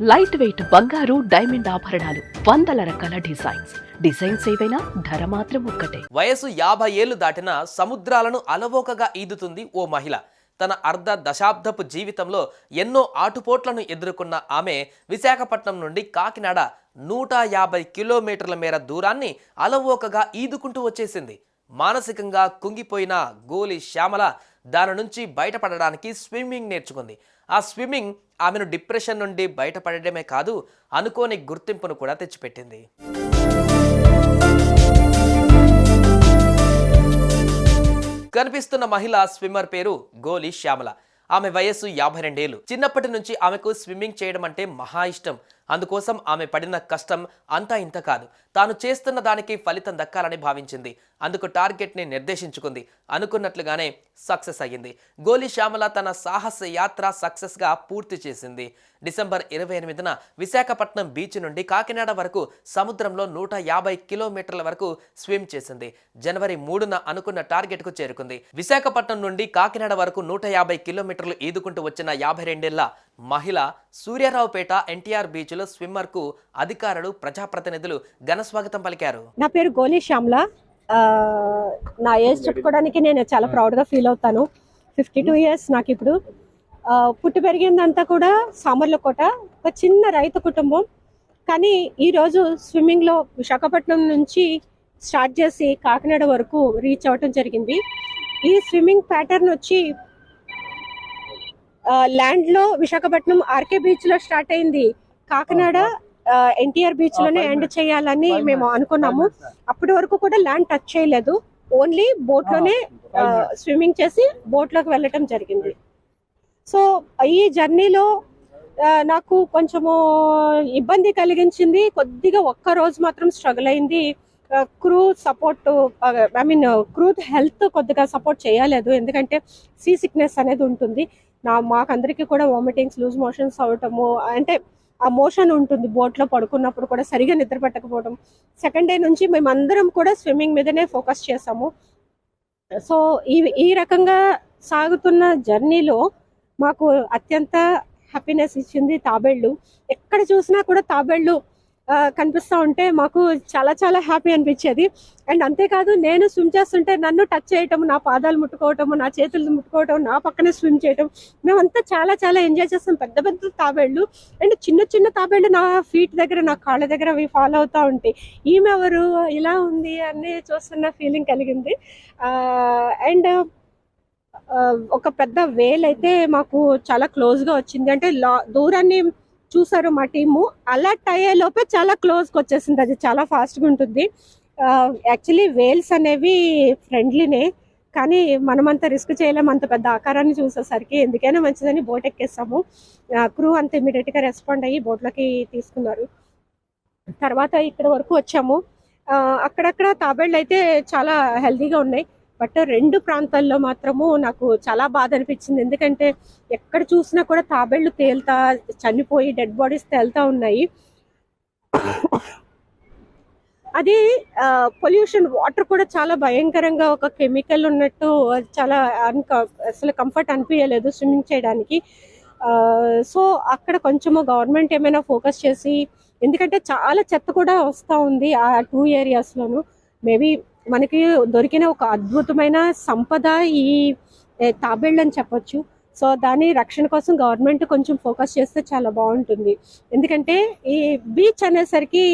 Light weight బంగారు diamond ఆభరణాలు వందల రకాల డిజైన్స్ డిజైన్స్ ఏవైనా ధర మాత్రం ఒక్కటే. వయసు యాభై ఏళ్ళు దాటిన సముద్రాలను అలవోకగా ఈదుతుంది ఓ మహిళ. తన అర్ధ దశాబ్దపు జీవితంలో ఎన్నో ఆటుపోట్లను ఎదుర్కొన్న ఆమె విశాఖపట్నం నుండి కాకినాడ నూట యాభై కిలోమీటర్ల మేర దూరాన్ని అలవోకగా ఈదుకుంటూ వచ్చేసింది. మానసికంగా కుంగిపోయిన గోలి శ్యామల దాని నుంచి బయటపడడానికి స్విమ్మింగ్ నేర్చుకుంది. ఆ స్విమ్మింగ్ ఆమెను డిప్రెషన్ నుండి బయటపడడమే కాదు అనుకోని గుర్తింపును కూడా తెచ్చిపెట్టింది. కనిపిస్తున్న మహిళ స్విమ్మర్ పేరు గోలి శ్యామల. ఆమె వయస్సు యాభై రెండేళ్ళు. చిన్నప్పటి నుంచి ఆమెకు స్విమ్మింగ్ చేయడం అంటే మహా ఇష్టం. అందుకోసం ఆమె పడిన కష్టం అంతా ఇంత కాదు. తాను చేస్తున్న దానికి ఫలితం దక్కాలని భావించింది. అందుకు టార్గెట్ని నిర్దేశించుకుంది. అనుకున్నట్లుగానే సక్సెస్ అయ్యింది. గోలీ శ్యామల తన సాహస యాత్ర సక్సెస్గా పూర్తి చేసింది. డిసెంబర్ ఇరవై ఎనిమిదిన విశాఖపట్నం బీచ్ నుండి కాకినాడ వరకు సముద్రంలో నూట యాభై కిలోమీటర్ల వరకు స్విమ్ చేసింది. జనవరి మూడున అనుకున్న టార్గెట్కు చేరుకుంది. విశాఖపట్నం నుండి కాకినాడ వరకు నూట యాభై కిలోమీటర్లు ఈదుకుంటూ వచ్చిన యాభై రెండేళ్ళ మహిళ సూర్యారావుపేట ఎన్టీఆర్ బీచ్ బీచ్లో స్విమ్మర్కు అధికారులు ప్రజాప్రతినిధులు ఘనస్వాగతం పలికారు. నా పేరు గోలీ శ్యామ్ల. నా ఏజ్ చెప్పుకోవడానికి నేను చాలా ప్రౌడ్గా ఫీల్ అవుతాను. ఫిఫ్టీ టూ ఇయర్స్ నాకు ఇప్పుడు. పుట్టి పెరిగిందంతా కూడా సామర్లకోట ఒక చిన్న రైతు కుటుంబం. కానీ ఈరోజు స్విమ్మింగ్లో విశాఖపట్నం నుంచి స్టార్ట్ చేసి కాకినాడ వరకు రీచ్ అవ్వటం జరిగింది. ఈ స్విమ్మింగ్ ప్యాటర్న్ వచ్చి ల్యాండ్లో విశాఖపట్నం ఆర్కే బీచ్లో స్టార్ట్ అయింది. కాకినాడ ఎన్టీఆర్ బీచ్లోనే ఎండ్ చేయాలని మేము అనుకున్నాము. అప్పటి వరకు కూడా ల్యాండ్ టచ్ చేయలేదు. ఓన్లీ బోట్లోనే స్విమ్మింగ్ చేసి బోట్లోకి వెళ్ళటం జరిగింది. సో ఈ జర్నీలో నాకు కొంచెము ఇబ్బంది కలిగించింది. కొద్దిగా ఒక్క రోజు మాత్రం స్ట్రగుల్ అయింది. Crew support I mean crew health కొద్దిగా సపోర్ట్ చేయలేదు. ఎందుకంటే సీ సిక్నెస్ అనేది ఉంటుంది. నా మాకందరికీ కూడా వామిటింగ్స్ లూజ్ మోషన్స్ అవటము అంటే ఆ మోషన్ ఉంటుంది బోట్లో పడుకున్నప్పుడు కూడా సరిగా నిద్ర పట్టకపోవడం. సెకండ్ డే నుంచి మేమందరం కూడా స్విమ్మింగ్ మీదనే ఫోకస్ చేసాము సో ఈ ఈ రకంగా సాగుతున్న జర్నీలో మాకు అత్యంత హ్యాపీనెస్ ఇచ్చింది తాబేళ్ళు ఎక్కడ చూసినా కూడా తాబేళ్ళు కనిపిస్తూ ఉంటే మాకు చాలా చాలా హ్యాపీ అనిపించేది. అండ్ అంతేకాదు నేను స్విమ్ చేస్తుంటే నన్ను టచ్ చేయటం నా పాదాలు ముట్టుకోవటము నా చేతులు ముట్టుకోవటం నా పక్కనే స్విమ్ చేయటం మేమంతా చాలా చాలా ఎంజాయ్ చేస్తాం. పెద్ద పెద్ద తాబేళ్ళు అండ్ చిన్న చిన్న తాబేళ్ళు నా ఫీట్ దగ్గర నా కాళ్ళ దగ్గర అవి ఫాలో అవుతూ ఉంటాయి. ఈమె ఎవరు? ఇలా ఉంది అని చూస్తున్న ఫీలింగ్ కలిగింది. అండ్ ఒక పెద్ద వేల్ అయితే మాకు చాలా క్లోజ్గా వచ్చింది. అంటే లా- దూరాన్ని చూసారు మా టీము. అలర్ట్ అయ్యే లోపే చాలా క్లోజ్కి వచ్చేసింది. అది చాలా ఫాస్ట్గా ఉంటుంది. యాక్చువల్లీ వేల్స్ అనేవి ఫ్రెండ్లీనే కానీ మనమంత రిస్క్ చేయలేము అంత పెద్ద ఆకారాన్ని చూసేసరికి ఎందుకైనా మంచిదని బోట్ ఎక్కేస్తాము క్రూ అంత ఇమీడియట్గా రెస్పాండ్ అయ్యి బోట్లోకి తీసుకున్నారు. తర్వాత ఇక్కడ వరకు వచ్చాము. అక్కడక్కడ తాబేళ్ళు అయితే చాలా హెల్తీగా ఉన్నాయి. బట్ రెండు ప్రాంతాల్లో మాత్రము నాకు చాలా బాధ అనిపించింది. ఎందుకంటే ఎక్కడ చూసినా కూడా తాబేళ్ళు తేలుతా చనిపోయి డెడ్ బాడీస్ తేలుతా ఉన్నాయి. అది పొల్యూషన్ వాటర్ కూడా చాలా భయంకరంగా ఒక కెమికల్ ఉన్నట్టు అది చాలా అసలు కంఫర్ట్ అనిపించలేదు స్విమ్మింగ్ చేయడానికి. సో అక్కడ కొంచెము గవర్నమెంట్ ఏమైనా ఫోకస్ చేసి ఎందుకంటే చాలా చెత్త కూడా వస్తూ ఉంది ఆ టూ ఏరియాస్లోను మేబీ మనకి దొరికిన ఒక అద్భుతమైన సంపద ఈ తాబేళ్ళు అని చెప్పొచ్చు. సో దాని రక్షణ కోసం గవర్నమెంట్ కొంచెం ఫోకస్ చేస్తే చాలా బాగుంటుంది. ఎందుకంటే ఈ బీచ్ అనేసరికి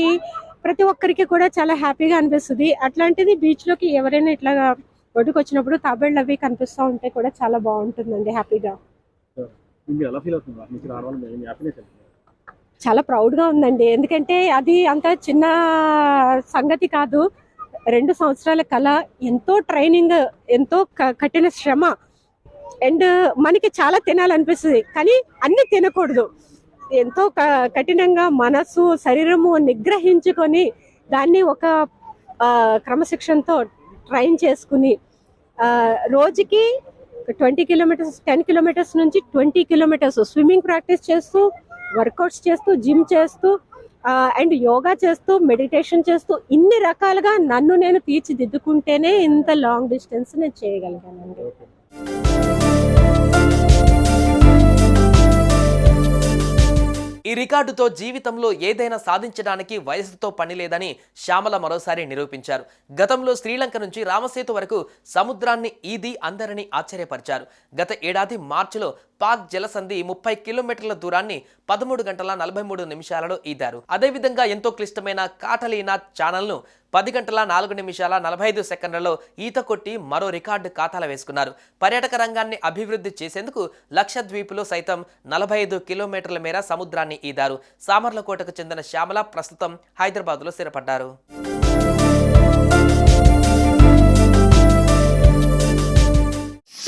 ప్రతి ఒక్కరికి కూడా చాలా హ్యాపీగా అనిపిస్తుంది. అట్లాంటిది beach లోకి ఎవరైనా ఇట్లా ఒడ్డుకు వచ్చినప్పుడు తాబేళ్ళు అవి కనిపిస్తూ ఉంటే కూడా చాలా బాగుంటుందండి హ్యాపీగా. చాలా proud గా ఉందండి. ఎందుకంటే అది అంత చిన్న సంగతి కాదు. రెండు సంవత్సరాల కళ ఎంతో ట్రైనింగ్ ఎంతో క- కఠిన శ్రమ. అండ్ మనకి చాలా తినాలనిపిస్తుంది కానీ అన్ని తినకూడదు. ఎంతో క- కఠినంగా మనసు శరీరము నిగ్రహించుకొని దాన్ని ఒక క్రమశిక్షణతో ట్రైన్ చేసుకుని రోజుకి ట్వంటీ కిలోమీటర్స్ టెన్ కిలోమీటర్స్ నుంచి ట్వంటీ కిలోమీటర్స్ స్విమ్మింగ్ ప్రాక్టీస్ చేస్తూ వర్కౌట్స్ చేస్తూ జిమ్ చేస్తూ అండ్ యోగా చేస్తూ మెడిటేషన్ చేస్తూ ఇన్ని రకాలుగా నన్ను నేను తీర్చిదిద్దుకుంటేనే ఇంత లాంగ్ డిస్టెన్స్ నేను చేయగలిగానండి. ఈ రికార్డుతో జీవితంలో ఏదైనా సాధించడానికి వయసుతో పని లేదని శ్యామల మరోసారి నిరూపించారు. గతంలో శ్రీలంక నుంచి రామసేతు వరకు సముద్రాన్ని ఈది అందరినీ ఆశ్చర్యపరిచారు. గత ఏడాది మార్చిలో పాక్ జలసంధి ముప్పై కిలోమీటర్ల దూరాన్ని పదమూడు గంటల నలభై మూడు నిమిషాలలో ఈదారు. అదేవిధంగా ఎంతో క్లిష్టమైన కాటలీనా ఛానల్ను పది గంటల నాలుగు నిమిషాల నలభై ఐదు సెకండ్లలో ఈత కొట్టి మరో రికార్డు ఖాతాలో వేసుకున్నారు. పర్యాటక రంగాన్ని అభివృద్ధి చేసేందుకు లక్షద్వీపులో సైతం నలభై ఐదు కిలోమీటర్ల మేర సముద్రాన్ని ఈదారు. సామర్లకోటకు చెందిన శ్యామల ప్రస్తుతం హైదరాబాద్లో స్థిరపడ్డారు.